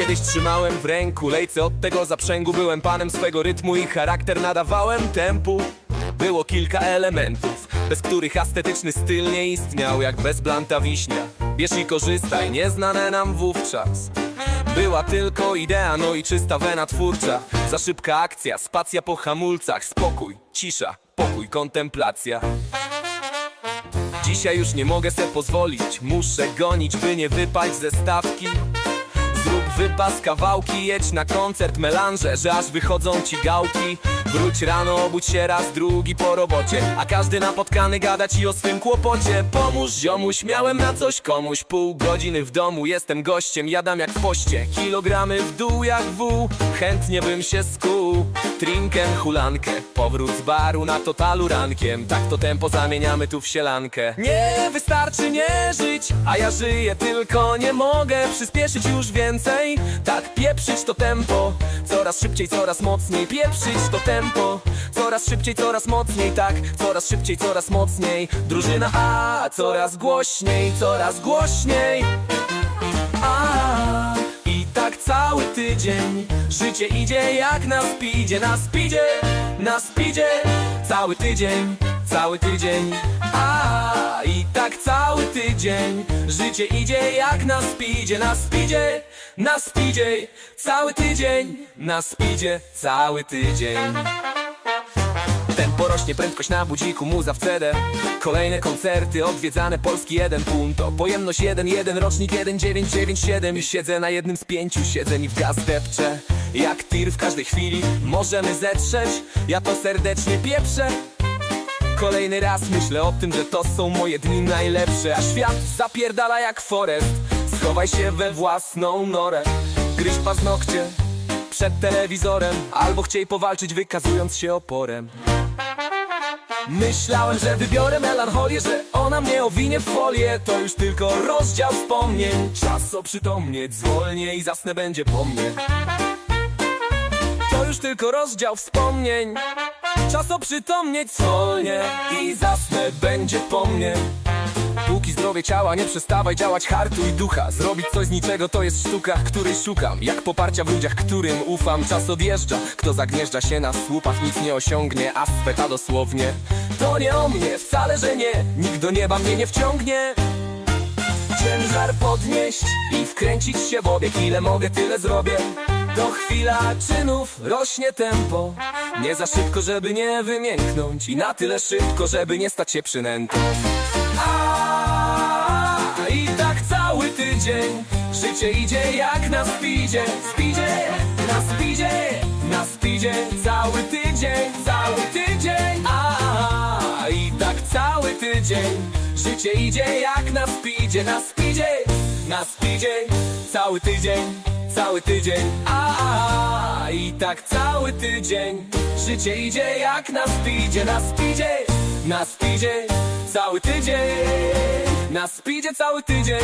Kiedyś trzymałem w ręku lejce od tego zaprzęgu Byłem panem. Swego rytmu i charakter nadawałem tempu. Było kilka elementów, bez których estetyczny styl nie istniał Jak bez blanta wiśnia. Bierz i korzystaj, nieznane nam wówczas. Była tylko idea, no i czysta wena twórcza. Za szybka akcja, spacja po hamulcach Spokój, cisza, pokój, kontemplacja. Dzisiaj już nie mogę se pozwolić Muszę gonić, by nie wypaść ze stawki. Zrób wypas, kawałki, jedź na koncert melanże Że aż wychodzą ci gałki. Wróć rano, obudź się raz, drugi po robocie A każdy napotkany gada ci o swym kłopocie. Pomóż ziomuś, miałem na coś komuś. Pół godziny w domu, jestem gościem, jadam jak w poście. Kilogramy w dół jak wół, chętnie bym się skuł. Trinken, hulankę, powrót z baru na totalu rankiem. Tak to tempo zamieniamy tu w sielankę. Nie wystarczy nie żyć, a ja żyję tylko nie mogę. Przyspieszyć już więcej, tak pieprzyć to tempo. Coraz szybciej, coraz mocniej, pieprzyć to tempo. Coraz szybciej, coraz mocniej, tak. Coraz szybciej, coraz mocniej. Drużyna A, coraz głośniej, coraz głośniej. A, I tak cały tydzień. Życie idzie jak na speedzie Na speedzie, na speedzie. Cały tydzień, cały tydzień. A, i tak cały tydzień. Życie idzie jak na speedzie Na speedzie, na speedzie. Cały tydzień, na speedzie Cały tydzień. Tempo rośnie, prędkość na budziku, muza w CD Kolejne koncerty, odwiedzane Polski jeden punto Pojemność 1.1, rocznik 1997 I siedzę na jednym z pięciu siedzeń i w gaz Jak tir w każdej chwili możemy zetrzeć. Ja to serdecznie pieprzę Kolejny raz myślę o tym, że to są moje dni najlepsze A świat zapierdala jak forest. Schowaj się we własną norę Gryź paznokcie przed telewizorem Albo chciej powalczyć wykazując się oporem. Myślałem, że wybiorę melancholię, że ona mnie owinie w folię. To już tylko rozdział wspomnień. Czas oprzytomnieć, zwolnię i zasnę będzie po mnie. To już tylko rozdział wspomnień Czas oprzytomnieć, zwolnię i zasnę będzie po mnie. Póki zdrowie ciała, nie przestawaj działać hartu i ducha. Zrobić coś z niczego to jest sztuka, której szukam. Jak poparcia w ludziach, którym ufam. Czas odjeżdża, kto zagnieżdża się na słupach Nic nie osiągnie, a dosłownie. To nie o mnie, wcale, że nie. Nikt do nieba mnie nie wciągnie. Ciężar podnieść i wkręcić się w obieg. Ile mogę, tyle zrobię To chwila czynów, rośnie tempo. Nie za szybko, żeby nie wymięknąć. I na tyle szybko, żeby nie stać się przynętą. A i tak cały tydzień. Życie idzie jak na speedzie. Speedzie, na speedzie, na speedzie. Cały tydzień, cały tydzień. A i tak cały tydzień. Życie idzie jak na speedzie. Na speedzie, na speedzie. Cały tydzień, cały tydzień. A i tak cały tydzień. Życie idzie jak na speedzie Na speedzie, na speedzie. Cały tydzień Na speedzie cały tydzień